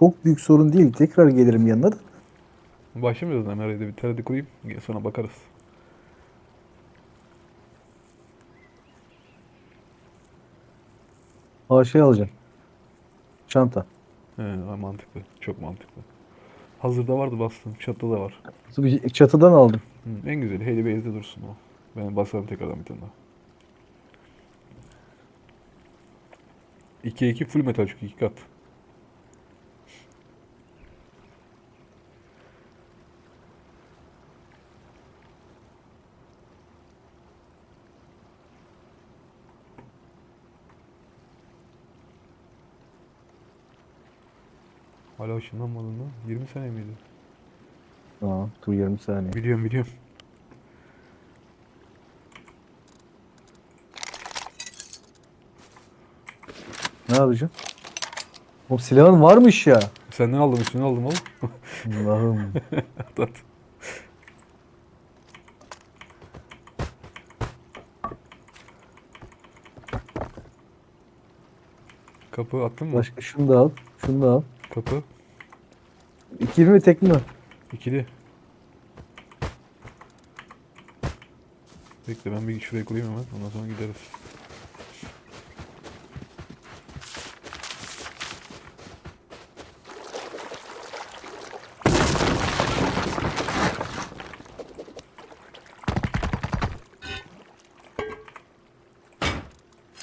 çok büyük sorun değil. Tekrar gelirim yanına da. Başlamıyoruz lan da bir TRT kurayım. Sonra bakarız. Aa şey alacağım. Çanta. He, mantıklı. Çok mantıklı. Hazırda vardı bastım. Çatıda da var. Bir Çatıdan aldım. Hı, en güzeli Hayley Base'de dursun o. Ben basarım tekrardan bir tane daha. 2'ye 2 full metal çünkü 2 kat. Hala ışınlanmadın mı? 20 sene miydi? Aa, dur 20 saniye. Biliyorum biliyorum. Ne yapacağım? O silahın varmış ya. Senden aldım üstüne aldım oğlum. Allah'ım. At. Kapı attın mı? Başka şunu da al. Şunu da al. Kapı. İkili mi tek mi? ikili. Bekle ben bir şuraya kurayım hemen. Ondan sonra gideriz.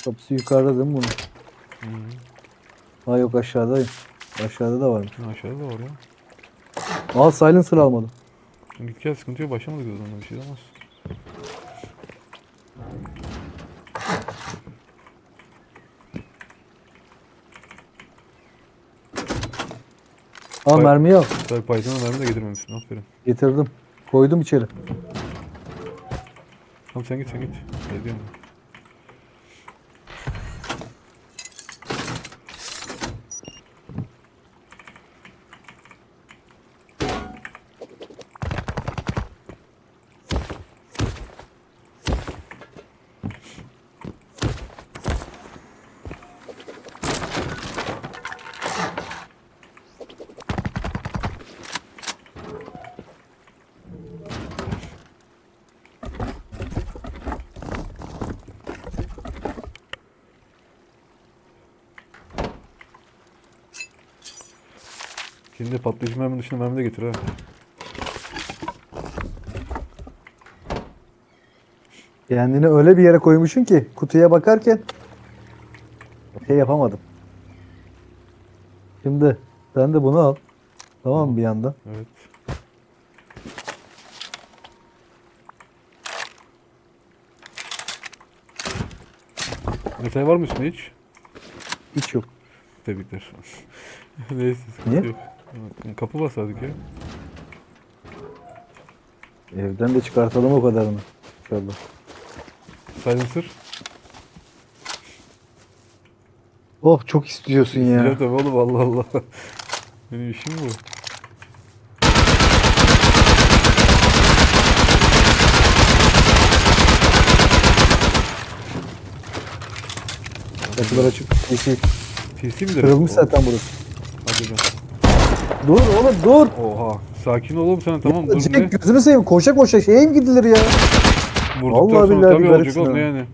Kapısı yukarıda değil mi bunun? Hı -hı. Ha yok aşağıdayım. Aşağıda da varmış. Aşağıda da var ya. Aa silencer almadım. Git gel sıkıntı yok. Başlamadık o zaman bir şey olmaz. Aa Hayır. mermiyi al. Sen Python'a mermi de getirmemişsin. Aferin. Getirdim. Koydum içeri. Tamam sen git sen git. Geliyorum. Şimdi patlayıcı mermi dışında mermi de getir ha. Kendini öyle bir yere koymuşsun ki kutuya bakarken şey yapamadım. Şimdi sen de bunu al. Tamam mı bir yandan? Evet. Metal var mı üstünde hiç? Hiç yok. Tebrikler. Neyse Niye? yok. Kapı basardık ya. Evden de çıkartalım o kadarını. İnşallah. Silencer. Oh çok istiyorsun ya. Güzel tabii oğlum Allah Allah. Benim işim bu. Kapılar açık. Yeşil. PC midir? Kırılmış zaten burası. Be. Dur oğlum dur. Oha. Sakin ol oğlum sen tamam dur ne? Cenk gözünü seveyim koşa koşa şeye mi gidilir ya? Vurduktan Vallahi sonra billahi tabii bir olacak garipsin oğlum ne ha. yani.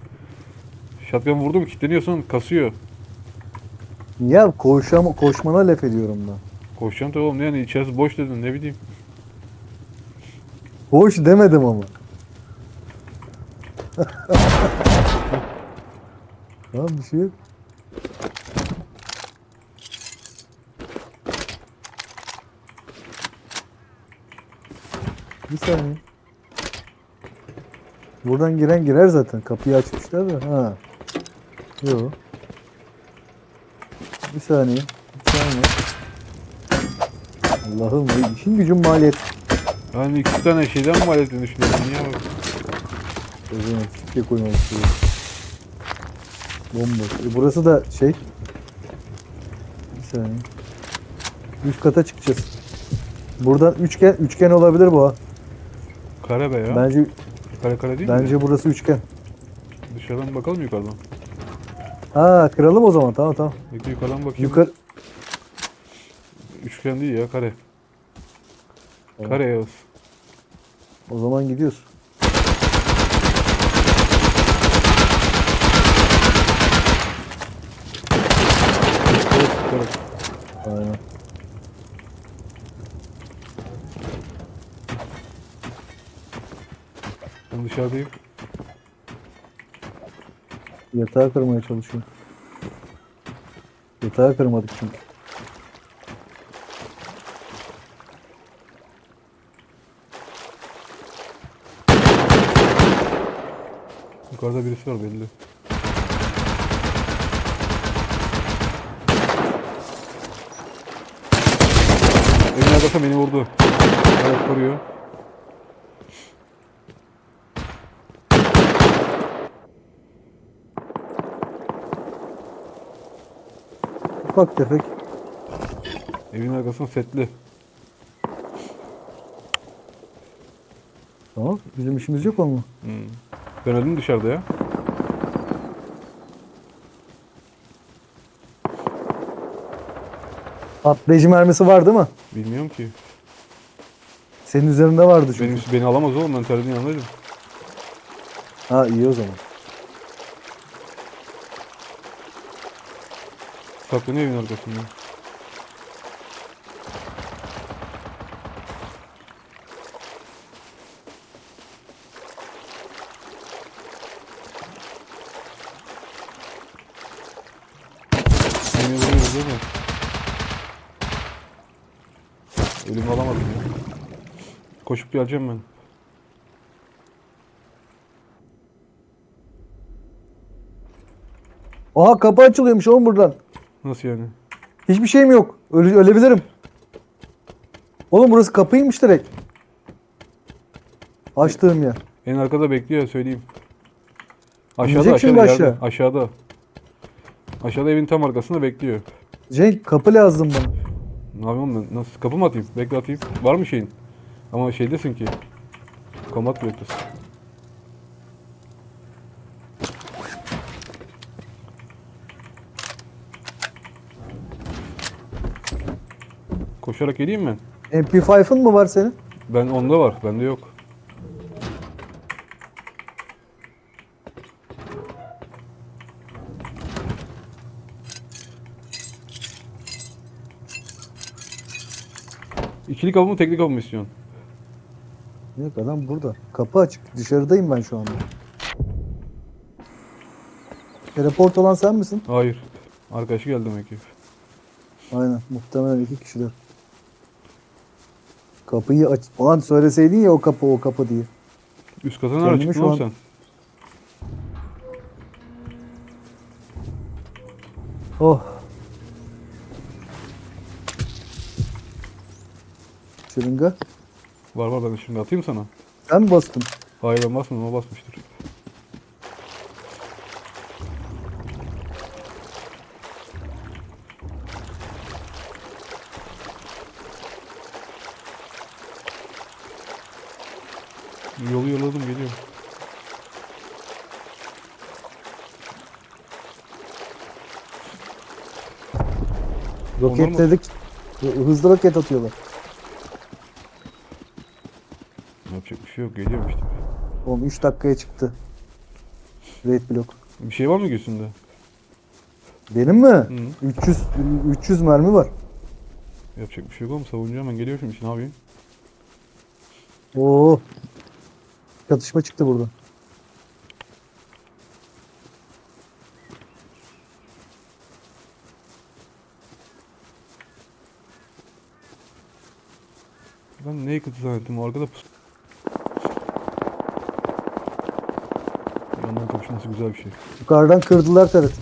Shotgun vurdum kilitleniyorsun kasıyor. Ya koşama, koşmana laf ediyorum ben. Koşacağım tabii oğlum ne yani içerisi boş dedin ne bileyim. Boş demedim ama. tamam bir şey yok. Bir saniye. Buradan giren girer zaten. Kapıyı açmışlar da. Ha. Yok. Bir saniye. Bir saniye. Allah'ım bu işin gücün maliyet. Yani iki tane şeyden mi aletini düşünüyorsun niye bak. O zaman sike koymamış. Bomboş. E burası da şey. Bir saniye. Üst kata çıkacağız. Buradan üçgen üçgen olabilir bu ha. Kare be ya. Bence Kare kare değil mi? bence burası üçgen. Dışarıdan bakalım yukarıdan. Ha kıralım o zaman. Tamam tamam. Bekle yukarıdan bakayım. Yukarı Üçgen değil ya kare. Tamam. Kare Yağız. O zaman gidiyoruz. Evet, evet. Aynen. Ben dışarıdayım. Yatağı kırmaya çalışıyor. Yatağı kırmadık çünkü. Yukarıda birisi var belli. Evin arkasına beni vurdu. Evet koruyor. Ufak tefek. Evin arkasına setli. Tamam. Bizim işimiz yok ama. Hmm. Ben öldüm dışarıda ya. Patlayıcı mermisi var değil mi? Bilmiyorum ki. Senin üzerinde vardı çünkü. Benim, beni alamaz oğlum ben terörün yanındaydım. Ha iyi o zaman. Saklanıyor evin arkasında. Vuruyoruz değil mi? Ölümü alamadım ya. Koşup geleceğim ben. Aha kapı açılıyormuş oğlum buradan. Nasıl yani? Hiçbir şeyim yok. Öle, ölebilirim. Oğlum burası kapıymış direkt. Açtığım yer. En arkada bekliyor söyleyeyim. Aşağıda İnecek şimdi aşağıda aşağı. aşağı. aşağıda. Aşağıda evin tam arkasında bekliyor. Cenk kapı lazım bana. Ne yapayım ben? Nasıl? Kapı mı atayım? Bekle atayım. Var mı şeyin? Ama şeydesin ki. Kombat beklesin. Koşarak geleyim mi? MP5'ın mı var senin? Ben onda var. Bende yok. İkili kapı mı tekli kapı mı istiyorsun? Yok adam burada. Kapı açık. Dışarıdayım ben şu anda. Teleport olan sen misin? Hayır. Arkadaşı geldi demek ki. Aynen. Muhtemelen iki kişiler. Kapıyı aç... Ulan söyleseydin ya o kapı o kapı diye. Üst kata nerede Kendimi çıktın şu oğlum an- sen? Oh. Şırınga. Var var ben şimdi atayım sana. Sen mi bastın? Hayır ben basmadım o basmıştır. Yolu yoladım geliyor. Roketledik. Hızlı roket atıyorlar. Yapacak bir şey yok geliyorum işte. Oğlum 3 dakikaya çıktı. Raid block. Bir şey var mı göğsünde? Benim mi? Hı. 300 300 mermi var. Yapacak bir şey yok oğlum savunacağım ben geliyorum şimdi ne yapayım? Oo. Çatışma çıktı burada. Ben neyi kötü zannettim arkada pus. Yandan kapışması güzel bir şey. Yukarıdan kırdılar TRT.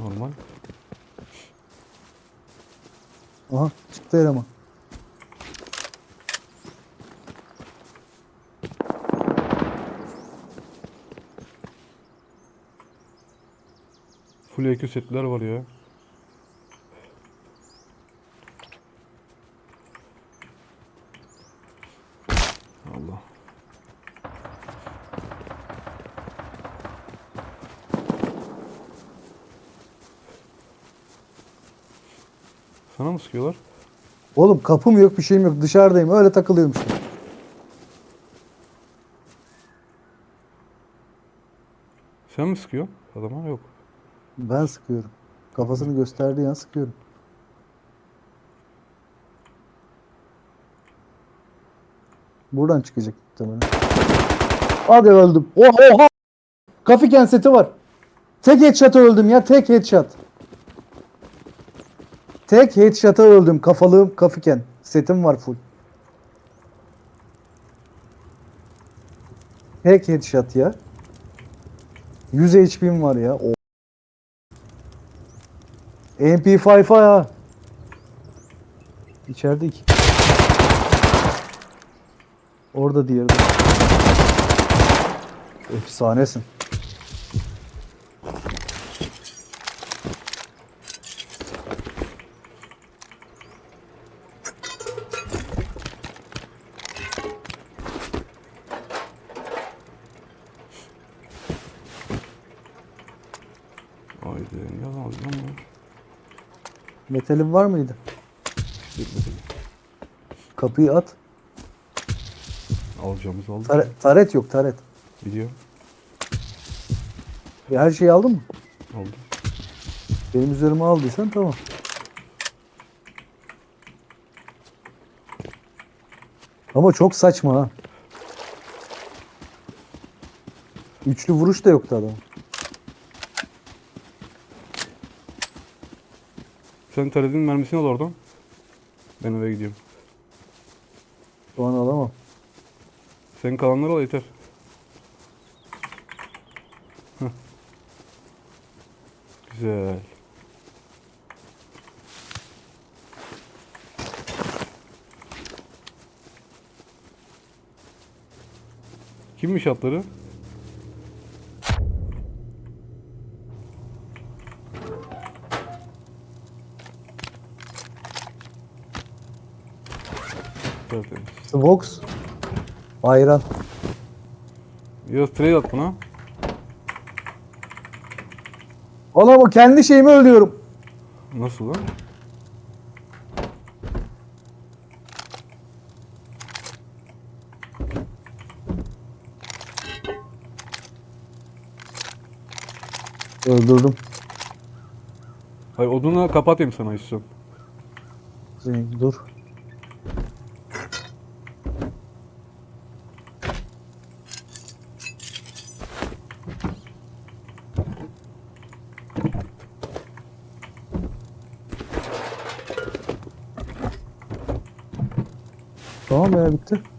Normal. Aha çıktı eleman. Full EQ setler var ya. Allah. Sana mı sıkıyorlar? Oğlum kapım yok bir şeyim yok dışarıdayım öyle takılıyorum işte. Sen mi sıkıyorsun? Adama yok. Ben sıkıyorum. Kafasını gösterdiği an sıkıyorum. Buradan çıkacak muhtemelen. Hadi öldüm. Oha oha. Kafiken seti var. Tek headshot'a öldüm ya tek headshot. Tek headshot'a öldüm. Kafalığım kafiken. Setim var full. Tek headshot ya. 100 HP'm var ya. O MP5'a ya. İçeride iki. Orada diğeri de. Efsanesin. Haydi niye alamadın lan bunu? Metalin var mıydı? Kapıyı at. Alacağımız aldık. Tare- taret yok taret. Biliyorum. E, her şeyi aldın mı? Aldım. Benim üzerime aldıysan tamam. Ama çok saçma ha. Üçlü vuruş da yoktu adam. Sen taredin mermisini al oradan. Ben eve gidiyorum. Şu an alamam. Senin kalanları al yeter. Heh. Güzel. Kimmiş atları? Vox. Ayran. Biraz trade at buna. Oğlum o kendi şeyimi ölüyorum. Nasıl lan? Öldürdüm. Hayır odunu kapatayım sana istiyorsan. Zeyn, Dur. Tamam ya bitti.